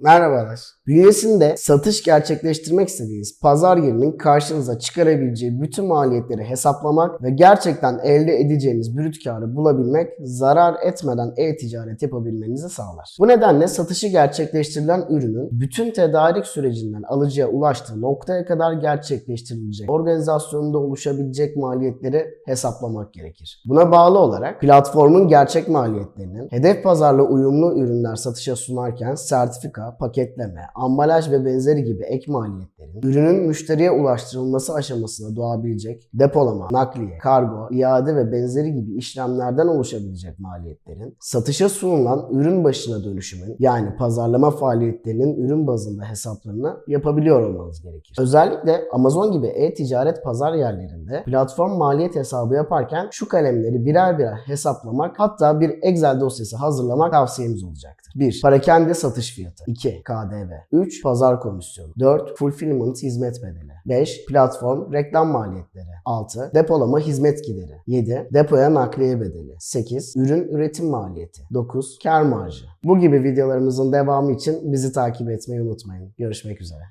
Merhabalar. Bünyesinde satış gerçekleştirmek istediğiniz pazar yerinin karşınıza çıkarabileceği bütün maliyetleri hesaplamak ve gerçekten elde edeceğiniz brüt karı bulabilmek, zarar etmeden e-ticaret yapabilmenizi sağlar. Bu nedenle satışı gerçekleştirilen ürünün bütün tedarik sürecinden alıcıya ulaştığı noktaya kadar gerçekleştirilecek organizasyonunda oluşabilecek maliyetleri hesaplamak gerekir. Buna bağlı olarak platformun gerçek maliyetlerinin hedef pazarla uyumlu ürünler satışa sunarken sertifika, paketleme, ambalaj ve benzeri gibi ek maliyetlerin ürünün müşteriye ulaştırılması aşamasında doğabilecek depolama, nakliye, kargo, iade ve benzeri gibi işlemlerden oluşabilecek maliyetlerin satışa sunulan ürün başına dönüşümün yani pazarlama faaliyetlerinin ürün bazında hesaplarını yapabiliyor olmanız gerekir. Özellikle Amazon gibi e-ticaret pazar yerlerinde platform maliyet hesabı yaparken şu kalemleri birer birer hesaplamak hatta bir Excel dosyası hazırlamak tavsiyemiz olacaktır. 1. Parakende satış fiyatı. 2. KDV. 3. Pazar komisyonu. 4. Fulfillment hizmet bedeli. 5. Platform reklam maliyetleri. 6. Depolama hizmet gideri. 7. Depoya nakliye bedeli. 8. Ürün üretim maliyeti. 9. Kar marjı. Bu gibi videolarımızın devamı için bizi takip etmeyi unutmayın. Görüşmek üzere.